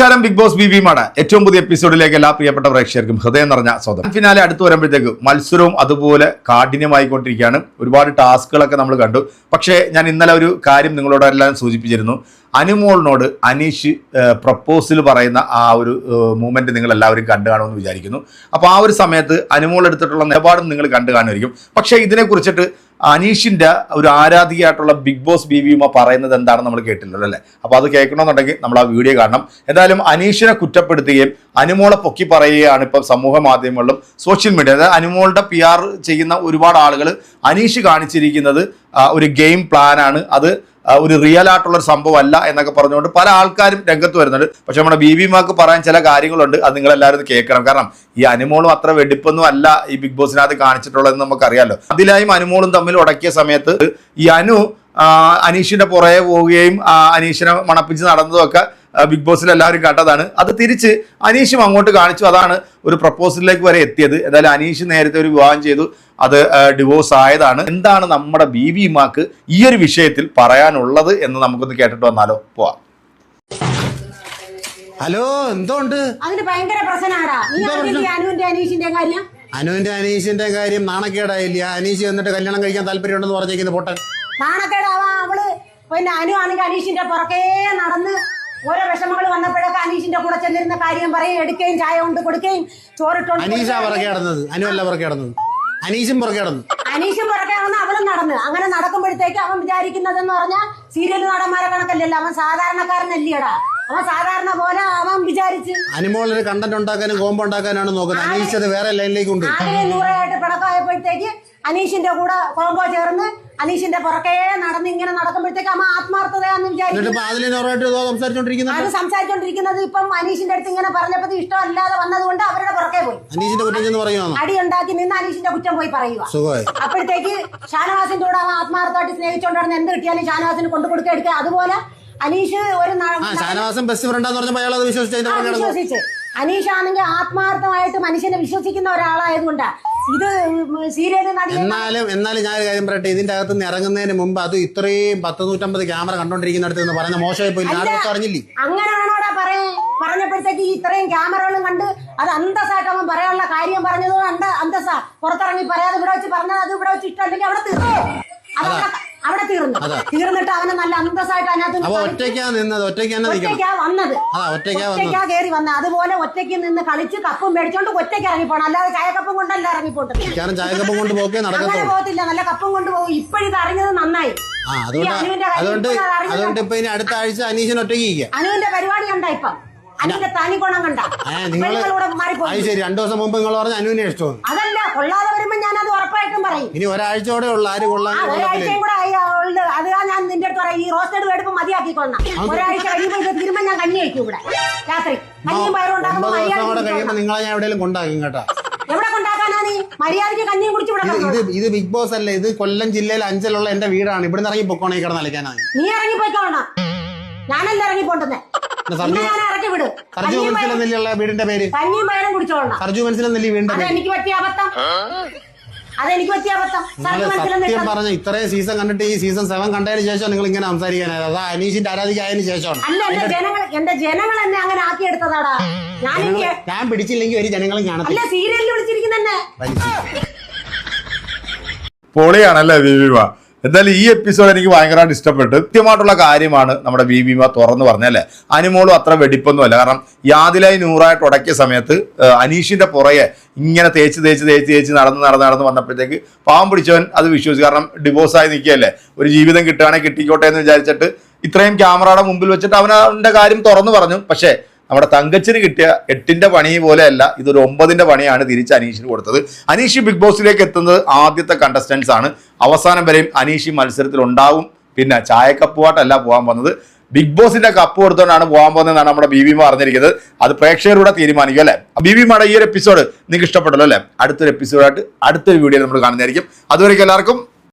നമസ്കാരം big Boss B വിമാണ് ഏറ്റവും പുതിയ എപ്പിസോഡിലേക്ക് എല്ലാ പ്രിയപ്പെട്ട പ്രേക്ഷകർക്കും ഹൃദയം നിറഞ്ഞ സ്വാഗതം. ഫിനാലെ അടുത്ത് വരുമ്പോഴത്തേക്ക് മത്സരവും അതുപോലെ കാഠിന്യമായിക്കൊണ്ടിരിക്കുകയാണ്. ഒരുപാട് ടാസ്കുകളൊക്കെ നമ്മൾ കണ്ടു. പക്ഷേ ഞാൻ ഇന്നലെ ഒരു കാര്യം നിങ്ങളോടെല്ലാം സൂചിപ്പിച്ചിരുന്നു. അനുമോളിനോട് അനീഷ് പ്രപ്പോസൽ പറയുന്ന ആ ഒരു മൂമെന്റ് നിങ്ങൾ എല്ലാവരും കണ്ടു കാണുമെന്ന് വിചാരിക്കുന്നു. അപ്പോൾ ആ ഒരു സമയത്ത് അനുമോൾ എടുത്തിട്ടുള്ള നിലപാടും നിങ്ങൾ കണ്ടു കാണുമായിരിക്കും. പക്ഷേ ഇതിനെ കുറിച്ചിട്ട് അനീഷിന്റെ ഒരു ആരാധികയായിട്ടുള്ള ബിഗ് ബോസ് ബി വിയുമ പറയുന്നത് എന്താണെന്ന് നമ്മൾ കേട്ടില്ലല്ലോ അല്ലേ? അപ്പോൾ അത് കേൾക്കണമെന്നുണ്ടെങ്കിൽ നമ്മൾ ആ വീഡിയോ കാണണം. എന്തായാലും അനീഷിനെ കുറ്റപ്പെടുത്തുകയും അനുമോളെ പൊക്കി പറയുകയാണ് ഇപ്പം സമൂഹ മാധ്യമങ്ങളിലും സോഷ്യൽ മീഡിയ. അതായത് അനുമോളുടെ പി ആർ ചെയ്യുന്ന ഒരുപാട് ആളുകൾ അനീഷ് കാണിച്ചിരിക്കുന്നത് ഒരു ഗെയിം പ്ലാനാണ്. അത് ഒരു റിയൽ ആയിട്ടുള്ള ഒരു സംഭവമല്ല എന്നൊക്കെ പറഞ്ഞുകൊണ്ട് പല ആൾക്കാരും രംഗത്ത് വരുന്നുണ്ട്. പക്ഷെ നമ്മുടെ ബി ബിമാർക്ക് പറയാൻ ചില കാര്യങ്ങളുണ്ട്. അത് നിങ്ങൾ എല്ലാവരും കേൾക്കണം. കാരണം ഈ അനുമോളും അത്ര വെടിപ്പൊന്നും അല്ല ഈ ബിഗ് ബോസിനകത്ത് കാണിച്ചിട്ടുള്ളതെന്ന് നമുക്കറിയാലോ. അതിലായും അനുമോളും തമ്മിൽ ഉടക്കിയ സമയത്ത് ഈ അനു അനീഷിന്റെ പുറകെ പോവുകയും അനീഷിനെ മണപ്പിച്ച് നടന്നതൊക്കെ ബിഗ് ബോസിൽ എല്ലാവരും കണ്ടതാണ്. അത് തിരിച്ച് അനീഷും അങ്ങോട്ട് കാണിച്ചു. അതാണ് ഒരു പ്രപ്പോസലിലേക്ക് വരെ എത്തിയത്. എന്തായാലും അനീഷ് നേരത്തെ ഒരു വിവാഹം ചെയ്തു. അത് ഡിവോഴ്സ് ആയതാണ്. എന്താണ് നമ്മുടെ ബി വി മാക്ക് ഈ ഒരു വിഷയത്തിൽ പറയാനുള്ളത് എന്ന് നമുക്കൊന്ന് കേട്ടിട്ട് വന്നാലോ? പോവാം. ഹലോ എന്തോണ്ട്? അതിന് ഭയങ്കര പ്രശ്നമാടാ. നീ അറിഞ്ഞില്ലേ അനുവിന്റെ അനീഷിന്റെ കാര്യം? അനുവിന്റെ അനീഷിന്റെ കാര്യം നാണക്കേടായില്ല അനീഷ് വന്നിട്ട് കല്യാണം കഴിക്കാൻ താല്പര്യമുണ്ടെന്ന് പറഞ്ഞേക്കുന്നു പൊട്ടൻ നാണക്കേടാവാ. അവൾ പിന്നെ അനു ആണെങ്കിൽ അനീഷിന്റെ പുറകേ നടന്ന് ഓരോ വിഷമങ്ങൾ വന്നപ്പോഴൊക്കെ അനീഷിന്റെ കൂടെ ചെന്നിരുന്ന കാര്യം പറയും എടുക്കുകയും ചായ കൊണ്ട് കൊടുക്കുകയും ചോറിട്ടോ അനീഷാ. പുറകെ കിടന്നത് അനു അല്ല പുറകെ കിടന്നത് അനീഷും പുറകെ നടന്നു. അനീഷും പുറകെ നടന്ന് അവളും നടന്ന്. അങ്ങനെ നടക്കുമ്പോഴത്തേക്ക് അവൻ വിചാരിക്കുന്നതെന്ന് പറഞ്ഞാൽ സീരിയൽ നടന്മാരെ കണക്കല്ലല്ലോ. അവൻ സാധാരണക്കാരനല്ലേടാ. അവൻ സാധാരണ പോലെ അവൻ വിചാരിച്ച്. അനിമോളിന് കണ്ടന്റ് ഉണ്ടാക്കാനും കോമ്പോ ഉണ്ടാക്കാനാണ് നോക്കുന്നത്. അനീഷ് അത് വേറെ ലൈനിലേക്ക് ഉണ്ട് ആകെ നൂറായിട്ട് പിണക്കായപ്പോഴത്തേക്ക് അനീഷിന്റെ കൂടെ കോമ്പോ ചേർന്ന് അനീഷിന്റെ പുറകെ നടന്ന് ഇങ്ങനെ നടക്കുമ്പോഴത്തേക്ക് അമ്മ ആത്മാർത്ഥതയാന്ന് വിചാരിച്ചു അത് സംസാരിച്ചോണ്ടിരിക്കുന്നത് ഇപ്പം അനീഷിന്റെ അടുത്ത് ഇങ്ങനെ പറഞ്ഞപ്പോ ഇഷ്ടമല്ലാതെ വന്നതുകൊണ്ട് അവരുടെ പുറകെ പോയി. അനീഷിന്റെ കുറ്റം അടി ഉണ്ടാക്കി നിന്ന് അനീഷിന്റെ കുറ്റം പോയി പറയുക അപ്പോഴത്തേക്ക് ഷാനവാസിന്റെ കൂടെ അവൻ ആത്മാർത്ഥമായിട്ട് സ്നേഹിച്ചോണ്ടാണ് എന്ത് കിട്ടിയാലും ഷാനവാസിന് കൊണ്ടു കൊടുക്കുക എടുക്കുക. അതുപോലെ അനീഷ് ഒരു ഷാനവാസം ബെസ്റ്റ് ഫ്രണ്ടാന്ന് പറഞ്ഞപ്പോ അയാൾ അത് വിശ്വസിച്ച് അതിന്റെ ആ, പുറകെ കിടന്നു വിശ്വസിച്ച്. അനീഷ് ആണെങ്കിൽ ആത്മാർത്ഥമായിട്ട് മനുഷ്യനെ വിശ്വസിക്കുന്ന ഒരാളായതുകൊണ്ടാ ഇത് സീരിയൽ എന്നാലും എന്നാലും ഞാൻ ഒരു കാര്യം പറയട്ടെ ഇതിന്റെ അകത്ത് നിന്ന് ഇറങ്ങുന്നതിന് മുമ്പ് അത് ഇത്രയും പത്ത് നൂറ്റമ്പത് ക്യാമറ കണ്ടോണ്ടിരിക്കുന്നിടത്ത് നിന്ന് പറയുന്ന മോശമായി പോയി. ആരും അറിഞ്ഞില്ലേ അങ്ങനെയാണോടാ പറയേ പറഞ്ഞപ്പോഴത്തേക്ക് ഈ ഇത്രയും ക്യാമറകളും കണ്ട് അത് അന്തസ്സായിട്ട് അവൻ പറയാനുള്ള കാര്യം പറഞ്ഞത് അന്ത അന്തസ്സാ. പുറത്തിറങ്ങി പറയാതെ ഇവിടെ വെച്ച് പറഞ്ഞത് അത് ഇവിടെ വെച്ച് ഇഷ്ടമല്ലെങ്കിൽ അവിടെ തീർന്നു? അവിടെ തീർന്നു. തീർന്നിട്ട് അവനെ നല്ല അന്തസ്സായിട്ട് അതിനകത്ത് ഒറ്റയ്ക്കാ നിന്നത്? ഒറ്റയ്ക്ക് വന്നത്. ഒറ്റയ്ക്കാ കയറി വന്നത്. അതുപോലെ ഒറ്റയ്ക്ക് നിന്ന് കളിച്ച് കപ്പും മേടിച്ചോണ്ട് ഒറ്റയ്ക്ക് ഇറങ്ങിപ്പോണം. അല്ലാതെ ചായക്കപ്പും കൊണ്ടല്ല ഇറങ്ങിപ്പോട്ടെ ചായക്കപ്പും കൊണ്ട് അങ്ങനെ പോകത്തില്ല. നല്ല കപ്പും കൊണ്ട് പോകും. ഇപ്പോഴിത് അറിഞ്ഞത് നന്നായി. അതുകൊണ്ട് അനുവിന്റെ അതുകൊണ്ട് അതുകൊണ്ട് ഇപ്പൊ ഇനി അടുത്ത ആഴ്ച അനീഷൻ ഒറ്റയ്ക്ക് അനുവിന്റെ പരിപാടി കണ്ട ഇപ്പം. അനുവിന്റെ തനി ഗുണം കണ്ട നിങ്ങൾ അത് ശരി. രണ്ടു ദിവസം മുമ്പ് നിങ്ങൾ പറഞ്ഞ അനുവിനെ ഇഷ്ടമാണ് അതല്ല കൊള്ളാതെ വരുമ്പോ ഞാൻ അത് പറയും ഇനി ഒരാഴ്ചയോടെ ഉള്ള ആര് കൊള്ളാൻ ആ ഒരാഴ്ചയും കൂടെ ആയി അവളുടെ അത് ഞാൻ നിന്റെ അടുത്ത് പറയാം ഈ റോസ്റ്റഡ് എടുപ്പ് മതിയാക്കിക്കൊള്ളാം ഒരാഴ്ച കഴിയുമ്പോ ഇത് തീരുമ്പോ ഞാൻ കഞ്ഞി കഴിക്കും ഇവിടെ. രാത്രി. കഞ്ഞിയും പയറും ഉണ്ടാക്കുമ്പോൾ ഒമ്പത് ദിവസം കൂടെ മര്യാദ നിങ്ങളെ ഞാൻ എവിടെയും കൊണ്ടാക്കും കേട്ടോ. എവിടെ കൊണ്ടാക്കാനാ നീ? മര്യാദയ്ക്ക് കഞ്ഞിയും കുടിച്ച് ഇവിടെ ഇത് കിടന്നോ. ഇത് ബിഗ് ബോസ് അല്ലേ? ഇത് കൊല്ലം ജില്ലയിൽ അഞ്ചലുള്ള എന്റെ വീടാണ്. ഇവിടുന്ന് ഇറങ്ങി പൊക്കോണേ കിടന്ന് അലക്കാനാണ് നീ. ഇറങ്ങിപ്പോയിക്കോണം. ഞാനല്ല ഇറങ്ങി പോണ്ടെന്നെ സർജു ഞാൻ ഇറക്കി വിട്. സർജു കഞ്ഞിയും പയറും- മനസ്സിലെന്നില്ല വീടിന്റെ പേര്? കഞ്ഞിയും പയറും കുടിച്ചോളണം. സർജു മനസ്സിലെന്നില്ല വീടിന്റെ പേര്? അതെനിക്ക് പറ്റിയ അബദ്ധം. അതെനിക്ക് പറ്റിയ അബദ്ധം. സത്യം പറഞ്ഞ ഇത്രയും സീസൺ കണ്ടിട്ട് ഈ സീസൺ സെവൻ കണ്ടതിന് ശേഷം നിങ്ങൾ ഇങ്ങനെ സംസാരിക്കാനായത് അതാ അനീഷിന്റെ ആരാധിക്കായതിനു ശേഷമാണ്. അല്ല എന്റെ ജനങ്ങൾ എന്റെ ജനങ്ങൾ എന്നെ അങ്ങനെ ആക്കി എടുത്തതാടാ. ഞാൻ പിടിച്ചില്ലെങ്കിൽ ഒരു ജനങ്ങളും കാണത്തില്ല. അല്ല സീരിയലിൽ വിളിച്ചിരിക്കുന്നെ. പൊളിയാണല്ലേ ബീബിമ എന്തായാലും ഈ എപ്പിസോഡ് എനിക്ക് ഭയങ്കരമായിട്ട് ഇഷ്ടപ്പെട്ടു. കൃത്യമായിട്ടുള്ള കാര്യമാണ് നമ്മുടെ ബീബിമ തുറന്നു പറഞ്ഞല്ലേ അനുമോളും അത്ര വെടിപ്പൊന്നും അല്ല കാരണം യാതിലായി നൂറായിട്ട് ഉടക്കിയ സമയത്ത് അനീഷിന്റെ പുറകെ ഇങ്ങനെ തേച്ച് തേച്ച് തേച്ച് തേച്ച് നടന്ന് നടന്ന് നടന്ന് വന്നപ്പോഴത്തേക്ക് പാവം പിടിച്ചവൻ അത് വിശ്വസിച്ചു. കാരണം ഡിവോഴ്സായി നിൽക്കുകയല്ലേ? ഒരു ജീവിതം കിട്ടുകയാണെങ്കിൽ കിട്ടിക്കോട്ടെ എന്ന് വിചാരിച്ചിട്ട് ഇത്രയും ക്യാമറയുടെ മുമ്പിൽ വെച്ചിട്ട് അവൻ അവന്റെ കാര്യം തുറന്നു പറഞ്ഞു. പക്ഷേ നമ്മുടെ തങ്കച്ചിന് കിട്ടിയ എട്ടിന്റെ പണി പോലെയല്ല ഇതൊരു ഒമ്പതിന്റെ പണിയാണ് തിരിച്ച് അനീഷിന് കൊടുത്തത്. അനീഷ് ബിഗ് ബോസിലേക്ക് എത്തുന്നത് ആദ്യത്തെ കണ്ടസ്റ്റൻസ് ആണ്. അവസാനം വരെയും അനീഷ് മത്സരത്തിൽ ഉണ്ടാവും. പിന്നെ ചായക്കപ്പുമായിട്ടല്ല പോകാൻ വന്നത്. ബിഗ് ബോസിന്റെ കപ്പ് കൊടുത്തുകൊണ്ടാണ് പോകാൻ പോകുന്നതെന്നാണ് നമ്മുടെ ബി മാ പറഞ്ഞിരിക്കുന്നത് അത് പ്രേക്ഷകരുടെ തീരുമാനിക്കും അല്ലെ? ബി ബി ഈ ഒരു എപ്പിസോഡ് നിങ്ങൾക്ക് ഇഷ്ടപ്പെട്ടല്ലോ അല്ലേ? അടുത്തൊരു എപ്പിസോഡായിട്ട് അടുത്തൊരു വീഡിയോ നമ്മൾ കാണുന്നതായിരിക്കും. അതുവരെയ്ക്കും എല്ലാവർക്കും